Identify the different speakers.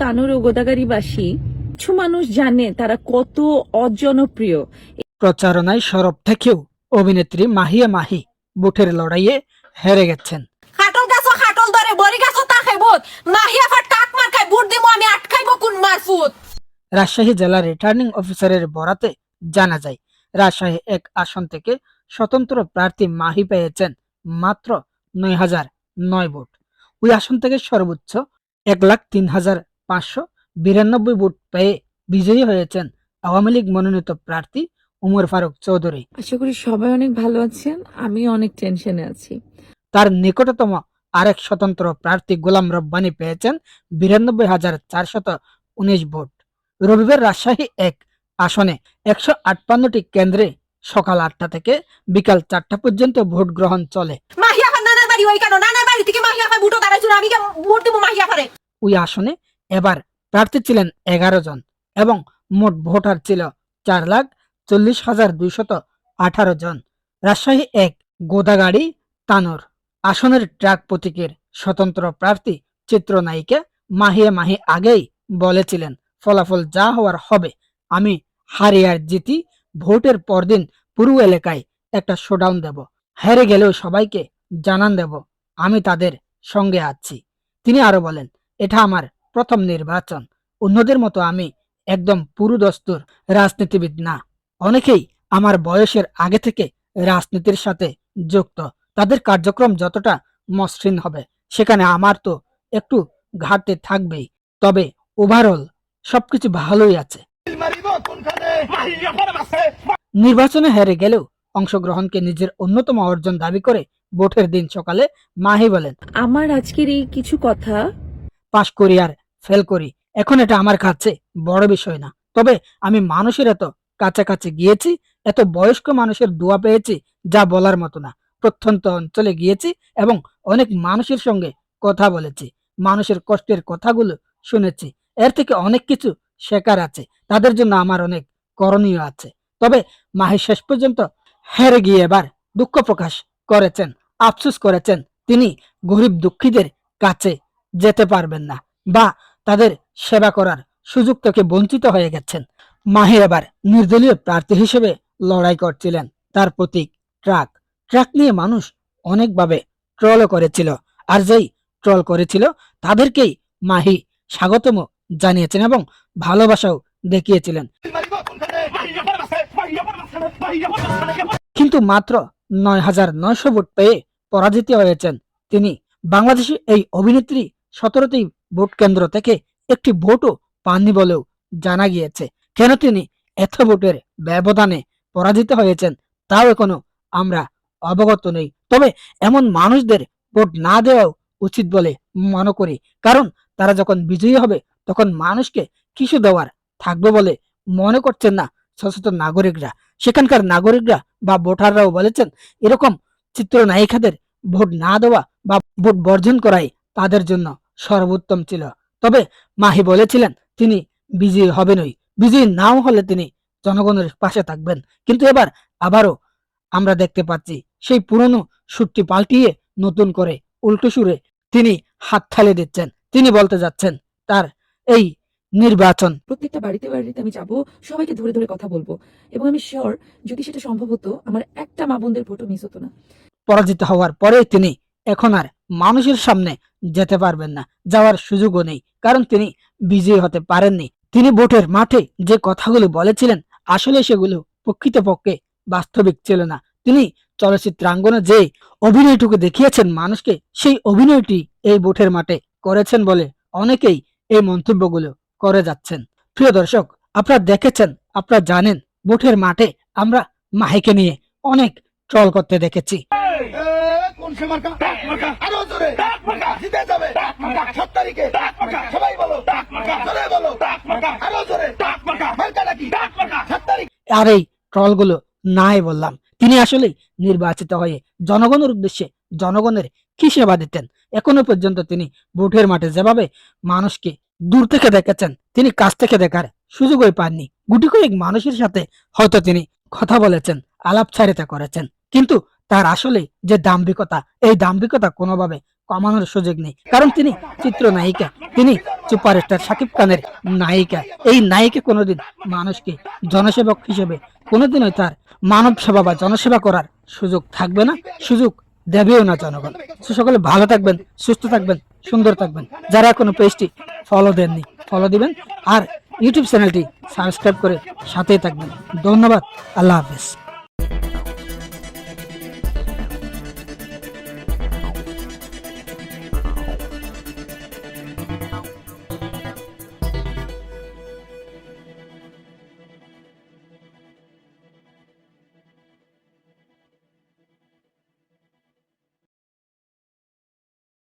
Speaker 1: তানুর ও গোদাগাড়িবাসী কিছু মানুষ জানে তারা কত অজনপ্রিয়।
Speaker 2: প্রচারণায় সরব থেকেও অভিনেত্রী মাহিয়া মাহি বুটের লড়াইয়ে হেরে গেছেন।
Speaker 3: খাটল গাছ খাটল ধরে বড়ি গাছ তা খাইব মাহিয়া ফাট কাক মার খাই বুট দিমু আমি আটকাইব কোন মারফুত
Speaker 2: রাজশাহী জেলার রিটার্নিং অফিসারের বরাতে জানা যায় রাজশাহী এক আসন থেকে স্বতন্ত্র প্রার্থী মাহি পেয়েছেন মাত্র নয় হাজার নয় ভোট। ওই আসন থেকে সর্বোচ্চ এক লাখ তিন হাজার পাঁচশো বিরানব্বই ভোট পেয়ে বিজয়ী হয়েছেন আওয়ামী লীগ মনোনীত প্রার্থী উমর ফারুক চৌধুরী।
Speaker 1: আশা করি সবাই অনেক ভালো আছেন আমি অনেক টেনশনে আছি।
Speaker 2: তার নিকটতম আরেক স্বতন্ত্র প্রার্থী গোলাম রব্বানি পেয়েছেন বিরানব্বই হাজার চারশত উনিশ ভোট। রবিবার রাজশাহী এক আসনে একশো আটপান্নটি কেন্দ্রে সকাল আটটা থেকে বিকাল চারটা পর্যন্ত ভোট গ্রহণ চলে।
Speaker 3: মাহিয়া বাড়ি ওই কেন? নানার বাড়ি থেকে মাহিয়া ফার বুটো দাঁড়াইছিল আমি কে বুট দিমু মাহিয়া ফারে
Speaker 2: ওই আসনে এবার প্রার্থী ছিলেন এগারো জন এবং মোট ভোটার ছিল চার লাখ চল্লিশ হাজার দুইশত আঠারো জন। রাজশাহী এক, গোদাগাড়ি, তানোর। আসনের ট্রাক প্রতীকের স্বতন্ত্র প্রার্থী চিত্রনায়িকা মাহিয়া মাহি আগেই বলেছিলেন, ফলাফল যা হওয়ার হবে, আমি হারিয়ার জিতি, ভোটের পরদিন পুরো এলাকায় একটা শোডাউন দেব, হেরে গেলেও সবাইকে জানান দেব, আমি তাদের সঙ্গে আছি। তিনি আরও বলেন, এটা আমার প্রথম নির্বাচন। অন্যদের মতো আমি একদম পুরুদস্তুর রাজনীতিবিদ না। অনেকেই আমার বয়সের আগে থেকে রাজনীতির সাথে যুক্ত। তাদের কার্যক্রম যতটা মসৃণ হবে সেখানে আমার তো একটু ঘাটতি থাকবেই। তবে ওভারঅল সবকিছু ভালোই আছে। নির্বাচনে হেরে গেলেও অংশগ্রহণকে নিজের অন্যতম অর্জন দাবি করে ভোটের দিন সকালে মাহি বলেন
Speaker 1: আমার আজকের এই কিছু কথা
Speaker 2: পাশ করি আর ফেল করি। এখন এটা আমার কাছে বড় বিষয় না। তবে আমি মানুষের এত কাছাকাছি গিয়েছি, এত বয়স্ক মানুষের দোয়া পেয়েছি যা বলার মতো না। প্রত্যন্ত অঞ্চলে গিয়েছি এবং অনেক মানুষের সঙ্গে কথা বলেছি। মানুষের কষ্টের কথাগুলো শুনেছি। এর থেকে অনেক কিছু শেখার আছে। তাদের জন্য আমার অনেক করণীয় আছে। তবে মাহি শেষ পর্যন্ত হেরে গিয়ে এবার দুঃখ প্রকাশ করেছেন, আফসুস করেছেন। তিনি গরিব দুঃখীদের কাছে যেতে পারবেন না বা তাদের সেবা করার সুযোগ থেকে বঞ্চিত হয়ে গেছেন। মাহি এবার নির্দলীয় প্রার্থী হিসেবে লড়াই করছিলেন। তার প্রতীক ট্রাক। ট্রাক নিয়ে মানুষ অনেকভাবে ট্রলও করেছিল আর যেই ট্রল করেছিল তাদেরকেই মাহি স্বাগতম জানিয়েছেন এবং ভালোবাসাও দেখিয়েছিলেন। কিন্তু মাত্র নয় হাজার নয়শো ভোট পেয়ে পরাজিত হয়েছেন তিনি। বাংলাদেশে এই অভিনেত্রী সতেরোটি ভোট কেন্দ্র থেকে একটি ভোটও পাননি বলেও জানা গিয়েছে। কেন তিনি এত ভোটের ব্যবধানে পরাজিত হয়েছেন, তাও এখনও আমরা অবগত নই। তবে এমন মানুষদের ভোট না দেওয়াও উচিত বলে মনে করি, কারণ তারা যখন বিজয়ী হবে, তখন মানুষকে কিছু দেওয়ার থাকবে বলে মনে করছেন না সচেতন নাগরিকরা। সেখানকার নাগরিকরা বা ভোটাররাও বলেছেন, এরকম চিত্রনায়িকাদের ভোট না দেওয়া বা ভোট বর্জন করাই তাদের জন্য সর্বোত্তম ছিল। তবে মাহি বলেছিলেন তিনি বিজয়ী হবেনই বিজয়ী নাও হলে তিনি জনগণের পাশে থাকবেন। কিন্তু এবার আবারও আমরা দেখতে পাচ্ছি সেই পুরনো সুরটি পাল্টিয়ে নতুন করে উল্টো সুরে তিনি হাত থালে দিচ্ছেন। তিনি বলতে যাচ্ছেন তার এই নির্বাচন
Speaker 1: প্রত্যেকটা বাড়িতে বাড়িতে আমি যাব সবাইকে ধরে ধরে কথা বলব। এবং আমি শিওর যদি সেটা সম্ভব হতো আমার একটা মা বোনদের ভোটও মিস হতো না।
Speaker 2: পরাজিত হওয়ার পরে তিনি এখন আর মানুষের সামনে যেতে পারবেন না, যাওয়ার সুযোগও নেই। কারণ তিনি বিজয়ী হতে পারেননি। তিনি ভোটের মাঠে যে কথাগুলো বলেছিলেন, আসলে সেগুলো প্রকৃতপক্ষে বাস্তবিক ছিল না। তিনি চলচ্চিত্রাঙ্গনে যে অভিনয়টুকু দেখিয়েছেন, মানুষকে সেই অভিনয়টি এই ভোটের মাঠে করেছেন বলে অনেকেই এই মন্তব্যগুলো করে যাচ্ছেন। প্রিয় দর্শক, আপনারা দেখেছেন, আপনারা জানেন, ভোটের মাঠে আমরা মাহিকে নিয়ে অনেক ট্রল করতে দেখেছি।
Speaker 4: কোন সে মার্কা? আরও জোরে। জিতে যাবে। সাত তারিখে। সবাই বলো। জোরে বলো। আরও জোরে। মার্কাটা কি? সাত তারিখ।
Speaker 2: আর এই ট্রলগুলো নাই বললাম। তিনি আসলে নির্বাচিত হয়ে জনগণের উদ্দেশ্যে জনগণের কি সেবা দিতেন? এখনও পর্যন্ত তিনি ভোটের মাঠে যেভাবে মানুষকে দূর থেকে দেখেছেন তিনি কাছ থেকে দেখার সুযোগই পাননি। গুটি কয়েক মানুষের সাথে হয়তো তিনি কথা বলেছেন আলাপচারিতা করেছেন। কিন্তু তার আসলে যে দাম্ভিকতা, এই দাম্ভিকতা কোনোভাবে কমানোর সুযোগ নেই। কারণ তিনি চিত্রনায়িকা, তিনি সুপারস্টার শাকিব খানের নায়িকা। এই নায়িকা কোনোদিন মানুষকে জনসেবক হিসেবে কোনোদিনই তার মানব সেবা বা জনসেবা করার সুযোগ থাকবে না, সুযোগ দেবেও না জনগণ। তো সকলে ভালো থাকবেন, সুস্থ থাকবেন, সুন্দর থাকবেন। যারা এখনও পেজটি ফলো দেননি ফলো দিবেন। আর ইউটিউব চ্যানেলটি সাবস্ক্রাইব করে সাথেই থাকবেন। ধন্যবাদ, আল্লাহ হাফেজ।